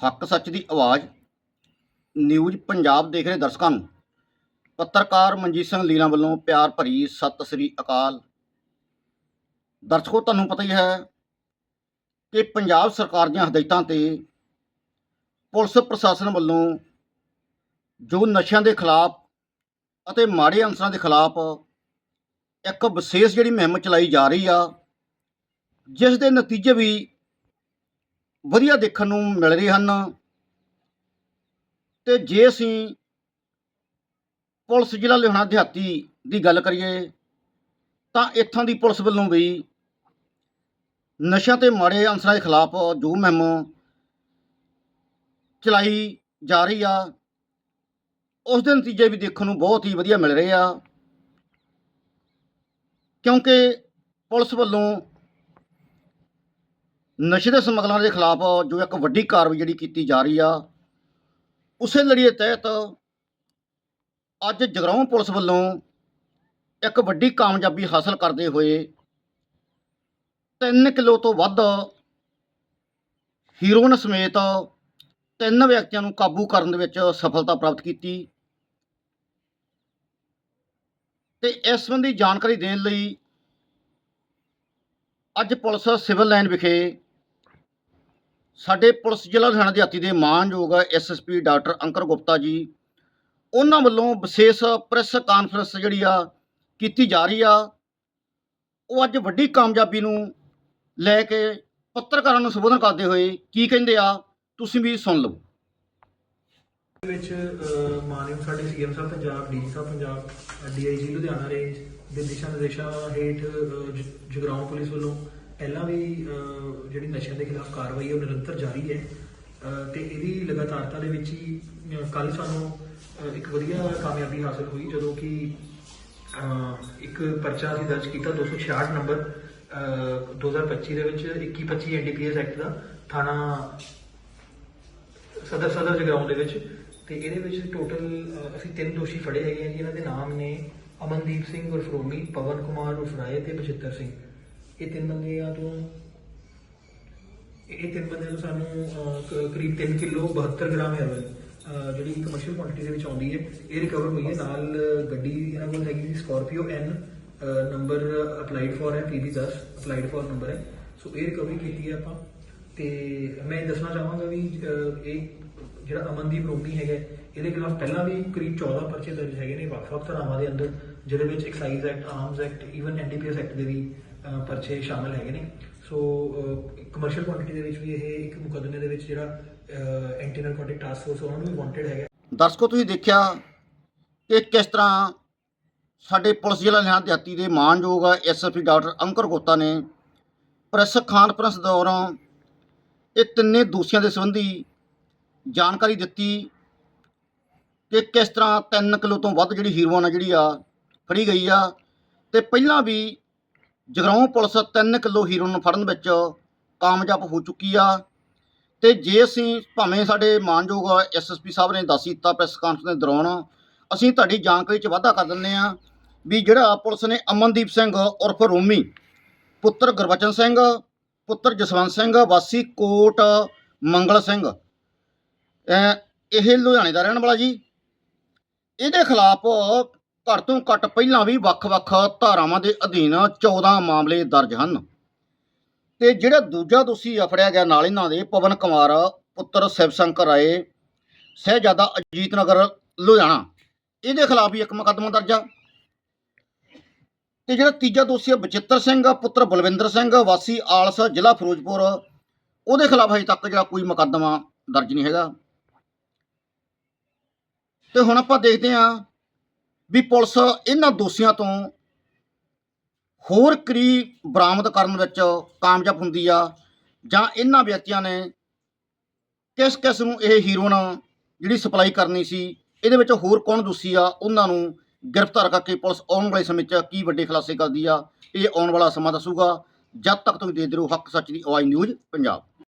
ਹੱਕ ਸੱਚ ਦੀ ਆਵਾਜ਼ ਨਿਊਜ਼ ਪੰਜਾਬ ਦੇਖ ਰਹੇ ਦਰਸ਼ਕਾਂ ਨੂੰ। ਪੱਤਰਕਾਰ ਮਨਜੀਤ ਸਿੰਘ ਲੀਲਾ ਵੱਲੋਂ ਪਿਆਰ ਭਰੀ ਸਤਿ ਸ੍ਰੀ ਅਕਾਲ। ਦਰਸ਼ਕੋ, ਤੁਹਾਨੂੰ ਪਤਾ ਹੀ ਹੈ ਕਿ ਪੰਜਾਬ ਸਰਕਾਰ ਦੀਆਂ ਹਦਾਇਤਾਂ ਤੇ ਪੁਲਿਸ ਪ੍ਰਸ਼ਾਸਨ ਵੱਲੋਂ ਜੋ ਨਸ਼ਿਆਂ ਦੇ ਖਿਲਾਫ ਅਤੇ ਮਾੜੇ ਅੰਸਰਾਂ ਦੇ ਖਿਲਾਫ ਇੱਕ ਵਿਸ਼ੇਸ਼ ਜਿਹੜੀ ਮੁਹਿੰਮ ਚਲਾਈ ਜਾ ਰਹੀ ਆ, ਜਿਸ ਦੇ ਨਤੀਜੇ ਵੀ ਵਧੀਆ ਦੇਖਣ ਨੂੰ ਮਿਲ ਰਹੇ ਹਨ। ਤੇ ਜੇ ਅਸੀਂ ਪੁਲਿਸ ਜ਼ਿਲ੍ਹਾ ਲੁਧਿਆਣਾ ਦਿਹਾਤੀ ਦੀ ਗੱਲ ਕਰੀਏ, ਤਾਂ ਇੱਥੋਂ ਦੀ ਪੁਲਿਸ ਵੱਲੋਂ ਵੀ ਨਸ਼ਿਆਂ ਤੇ ਮਾੜੇ ਅੰਸਰਾਂ ਦੇ ਖਿਲਾਫ ਜੋ ਮੁਹਿੰਮ ਚਲਾਈ ਜਾ ਰਹੀ ਆ, ਉਸ ਦੇ ਨਤੀਜੇ ਵੀ ਦੇਖਣ ਨੂੰ ਬਹੁਤ ਹੀ ਵਧੀਆ ਮਿਲ ਰਹੇ ਆ। ਕਿਉਂਕਿ ਪੁਲਿਸ ਵੱਲੋਂ ਨਸ਼ੇ ਦੇ ਸਮਗਲਰਾਂ ਦੇ ਖਿਲਾਫ ਜੋ ਇੱਕ ਵੱਡੀ ਕਾਰਵਾਈ ਜਿਹੜੀ ਕੀਤੀ ਜਾ ਰਹੀ ਆ, ਉਸੇ ਲੜੀਏ ਤਹਿਤ ਅੱਜ ਜਗਰਾਉਂ ਪੁਲਿਸ ਵੱਲੋਂ ਇੱਕ ਵੱਡੀ ਕਾਮਯਾਬੀ ਹਾਸਲ ਕਰਦੇ ਹੋਏ 3 ਕਿਲੋ ਤੋਂ ਵੱਧ ਹੀਰੋਇਨ ਸਮੇਤ ਤਿੰਨ ਵਿਅਕਤੀਆਂ ਨੂੰ ਕਾਬੂ ਕਰਨ ਦੇ ਵਿੱਚ ਸਫਲਤਾ ਪ੍ਰਾਪਤ ਕੀਤੀ। ਤੇ ਇਸ ਸੰਬੰਧੀ ਜਾਣਕਾਰੀ ਦੇਣ ਲਈ ਅੱਜ ਪੁਲਿਸ ਸਿਵਲ ਲਾਈਨ ਵਿਖੇ ਸਾਡੇ ਪੁਲਿਸ ਜ਼ਿਲ੍ਹਾ ਲੁਧਿਆਣਾ ਦਿਹਾਤੀ ਦੇ ਮਾਨਯੋਗ ਐਸਐਸਪੀ ਡਾਕਟਰ ਅੰਕਰ ਗੁਪਤਾ ਜੀ, ਉਹਨਾਂ ਵੱਲੋਂ ਵਿਸ਼ੇਸ਼ ਪ੍ਰੈਸ ਕਾਨਫਰੰਸ ਜਿਹੜੀ ਆ ਕੀਤੀ ਜਾ ਰਹੀ ਆ। ਉਹ ਅੱਜ ਵੱਡੀ ਕਾਮਯਾਬੀ ਨੂੰ ਲੈ ਕੇ ਪੱਤਰਕਾਰਾਂ ਨੂੰ ਸੰਬੋਧਨ ਕਰਦੇ ਹੋਏ ਕੀ ਕਹਿੰਦੇ ਆ, ਤੁਸੀਂ ਵੀ ਸੁਣ ਲਓ ਵਿੱਚ ਮਾਨਯੋਗ ਸਾਡੇ ਸੀਐਮ ਸਾਹਿਬ ਪੰਜਾਬ, ਡੀ ਸਾਹਿਬ ਪੰਜਾਬ ਡੀਆਈਜੀ ਲੁਧਿਆਣਾ ਰੇਂਜ ਦੇ ਦਿਸ਼ਾ ਨਿਰਦੇਸ਼ਾਂ ਹੇਠ ਜਗਰਾਉਂ ਪੁਲਿਸ ਵੱਲੋਂ ਪਹਿਲਾਂ ਵੀ ਜਿਹੜੀ ਨਸ਼ਿਆਂ ਦੇ ਖਿਲਾਫ ਕਾਰਵਾਈ ਹੈ ਉਹ ਨਿਰੰਤਰ ਜਾਰੀ ਹੈ। ਅਹ, ਤੇ ਇਹਦੀ ਲਗਾਤਾਰਤਾ ਦੇ ਵਿੱਚ ਹੀ ਕੱਲ ਸਾਨੂੰ ਇੱਕ ਵਧੀਆ ਕਾਮਯਾਬੀ ਹਾਸਲ ਹੋਈ ਜਦੋਂ ਕਿ ਇੱਕ ਪਰਚਾ ਅਸੀਂ ਦਰਜ ਕੀਤਾ 266 ਨੰਬਰ ਅਹ, 2025 ਦੇ ਵਿੱਚ 2125 ਐਨਡੀਪੀਐਸ ਐਕਟ ਦਾ ਥਾਣਾ ਸਦਰ ਸਦਰ ਜਗਰਾਉਂ ਦੇ ਵਿੱਚ। ਤੇ ਇਹਦੇ ਵਿੱਚ ਟੋਟਲ ਅਸੀਂ ਤਿੰਨ ਦੋਸ਼ੀ ਫੜੇ ਹੈਗੇ ਆ ਜਿਨ੍ਹਾਂ ਦੇ ਨਾਮ ਨੇ ਅਮਨਦੀਪ ਸਿੰਘ ਉਰਫ ਰੋਮੀ ਪਵਨ ਕੁਮਾਰ ਉਰਫ ਰਾਏ ਤੇ ਬਚਿੱਤਰ ਸਿੰਘ। ਇਹ ਤਿੰਨ ਬੰਦਿਆਂ ਤੋਂ। ਇਹ ਤਿੰਨ ਬੰਦਿਆਂ ਤੋਂ ਸਾਨੂੰ ਅਹ, ਕ- ਕਰੀਬ 3 ਕਿਲੋ 72 ਗ੍ਰਾਮ ਹੈਰੋਇਨ ਅਹ, ਜਿਹੜੀ ਕਮਰਸ਼ੀਅਲ ਕੁਆਂਟੀਟੀ ਦੇ ਵਿੱਚ ਆਉਂਦੀ ਹੈ। ਇਹ ਰਿਕਵਰ ਹੋਈ ਹੈ। ਨਾਲ ਗੱਡੀ ਇਹਨਾਂ ਕੋਲ ਹੈਗੀ ਸੀ Scorpio N number applied for ਹੈ PB10 ਅਪਲਾਈਡ ਫॉर ਨੰਬਰ ਹੈ। ਸੋ ਇਹ ਰਿਕਵਰੀ ਕੀਤੀ ਹੈ ਆਪਾਂ। ਤੇ ਮੈਂ ਇਹ ਦੱਸਣਾ ਚਾਹਾਂਗਾ ਵੀ ਅਹ, ਇਹ ਜਿਹੜਾ ਅਮਨਦੀਪ ਰੋਮੀ ਹੈਗਾ ਇਹਦੇ ਖਿਲਾਫ ਪਹਿਲਾਂ ਵੀ ਕਰੀਬ 14 ਪਰਚੇ ਦਰਜ ਹੈਗੇ ਨੇ ਵੱਖ-ਵੱਖ ਧਾਰਾਵਾਂ ਦੇ ਅੰਦਰ। ਜਿਹਦੇ ਵਿੱਚ excise act arms act even NDPS act ਦੇ ਵੀ ਪਰਚੇ ਸ਼ਾਮਲ ਹੈਗੇ ਨੇ। ਸੋ ਕਮਰਸ਼ੀਅਲ ਕੁਆਂਟੀਟੀ ਦੇ ਵਿੱਚ ਵੀ ਇਹ ਇੱਕ ਮੁਕੱਦਮੇ ਦੇ ਵਿੱਚ ਜਿਹੜਾ ਐਂਟੀ ਨਾਰਕੋਟਿਕ ਟਾਸਕ ਫੋਰਸ ਉਹਨਾਂ ਨੂੰ ਵੀ ਵਾਂਟਡ ਹੈਗਾ। ਦਰਸ਼ਕੋ, ਤੁਸੀਂ ਦੇਖਿਆ ਕਿ ਕਿਸ ਤਰ੍ਹਾਂ ਸਾਡੇ ਪੁਲਿਸ ਜ਼ਿਲ੍ਹਾ ਲੁਧਿਆਣਾ ਦਿਹਾਤੀ ਦੇ ਮਾਨਯੋਗ ਐਸਐਸਪੀ ਡਾਕਟਰ ਅੰਕਰ ਗੋਤਾ ਨੇ ਪ੍ਰੈਸ ਕਾਨਫਰੰਸ ਦੌਰਾਨ ਇਹ ਤਿੰਨੇ ਦੋਸ਼ੀਆਂ ਦੇ ਸੰਬੰਧੀ ਜਾਣਕਾਰੀ ਦਿੱਤੀ ਕਿ ਕਿਸ ਤਰ੍ਹਾਂ 3 ਕਿਲੋ ਤੋਂ ਵੱਧ ਜਿਹੜੀ ਹੀਰੋਇਨ ਆ, ਜਿਹੜੀ ਆ ਫੜੀ ਗਈ ਆ। ਤੇ ਪਹਿਲਾਂ ਵੀ ਜਗਰਾਉਂ ਪੁਲਿਸ 3 ਕਿਲੋ ਹੀਰੋਇਨ ਫੜਨ ਵਿੱਚ ਕਾਮਯਾਬ ਹੋ ਚੁੱਕੀ ਆ। ਤੇ ਜੇ ਅਸੀਂ ਭਾਵੇਂ ਸਾਡੇ ਮਾਨਯੋਗ ਐਸਐਸਪੀ ਸਾਹਿਬ ਨੇ ਦੱਸ ਦਿੱਤਾ ਪ੍ਰੈਸ ਕਾਨਫਰੰਸ ਦੇ ਦੌਰਾਨ, ਅਸੀਂ ਤੁਹਾਡੀ ਜਾਣਕਾਰੀ 'ਚ ਵਾਧਾ ਕਰ ਦਿੰਦੇ ਆ ਵੀ ਜਿਹੜਾ ਪੁਲਿਸ ਨੇ ਅਮਨਦੀਪ ਸਿੰਘ ਉਰਫ ਰੋਮੀ, ਪੁੱਤਰ ਗੁਰਬਚਨ ਸਿੰਘ, ਪੁੱਤਰ ਜਸਵੰਤ ਸਿੰਘ, ਵਾਸੀ ਕੋਟ ਮੰਗਲ ਸਿੰਘ ਇਹ ਲੁਧਿਆਣੇ ਦਾ ਰਹਿਣ ਵਾਲਾ ਜੀ। ਇਹਦੇ ਖਿਲਾਫ ਘੱਟ ਤੋਂ ਘੱਟ ਪਹਿਲਾਂ ਵੀ ਵੱਖ-ਵੱਖ ਧਾਰਾਵਾਂ ਦੇ ਅਧੀਨ 14 ਮਾਮਲੇ ਦਰਜ ਹਨ। ਤੇ ਜਿਹੜਾ ਦੂਜਾ ਦੋਸ਼ੀ ਆ ਫੜਿਆ ਗਿਆ ਨਾਲ ਇਹਨਾਂ ਦੇ, ਪਵਨ ਕੁਮਾਰ, ਪੁੱਤਰ ਸ਼ਿਵ ਸ਼ੰਕਰ ਰਾਏ, ਸਹਿਜਾਦਾ ਅਜੀਤ ਨਗਰ, ਲੁਧਿਆਣਾ, ਇਹਦੇ ਖਿਲਾਫ ਵੀ ਇੱਕ ਮੁਕੱਦਮਾ ਦਰਜ ਆ। ਤੇ ਜਿਹੜਾ ਤੀਜਾ ਦੋਸ਼ੀ ਆ ਬਚਿੱਤਰ ਸਿੰਘ, ਪੁੱਤਰ ਬਲਵਿੰਦਰ ਸਿੰਘ, ਵਾਸੀ ਆਲਸ, ਜ਼ਿਲ੍ਹਾ ਫਿਰੋਜ਼ਪੁਰ, ਉਹਦੇ ਖਿਲਾਫ ਹਜੇ ਤੱਕ ਜਿਹੜਾ ਕੋਈ ਮੁਕੱਦਮਾ ਦਰਜ ਨਹੀਂ ਹੈਗਾ। ਤੇ ਹੁਣ ਆਪਾਂ ਦੇਖਦੇ ਹਾਂ ਵੀ ਪੁਲਿਸ ਇਹਨਾਂ ਦੋਸ਼ੀਆਂ ਤੋਂ ਹੋਰ ਕਰੀ ਬਰਾਮਦ ਕਰਨ ਵਿੱਚ ਕਾਮਯਾਬ ਹੁੰਦੀ ਆ ਜਾਂ ਇਹਨਾਂ ਵਿਅਕਤੀਆਂ ਨੇ ਕਿਸ ਕਿਸ ਨੂੰ ਇਹ ਹੀਰੋਇਨ ਜਿਹੜੀ ਸਪਲਾਈ ਕਰਨੀ ਸੀ, ਇਹਦੇ ਵਿੱਚ ਹੋਰ ਕੌਣ ਦੋਸ਼ੀ ਆ, ਉਹਨਾਂ ਨੂੰ ਗ੍ਰਿਫਤਾਰ ਕਰਕੇ ਪੁਲਿਸ ਆਉਣ ਵਾਲੇ ਸਮੇਂ 'ਚ ਕੀ ਵੱਡੇ ਖੁਲਾਸੇ ਕਰਦੀ ਆ, ਇਹ ਆਉਣ ਵਾਲਾ ਸਮਾਂ ਦੱਸੂਗਾ। ਜਦ ਤੱਕ ਤੁਸੀਂ ਦੇਖਦੇ ਰਹੋ ਹੱਕ ਸੱਚ ਦੀ ਆਵਾਜ਼ ਨਿਊਜ਼ ਪੰਜਾਬ।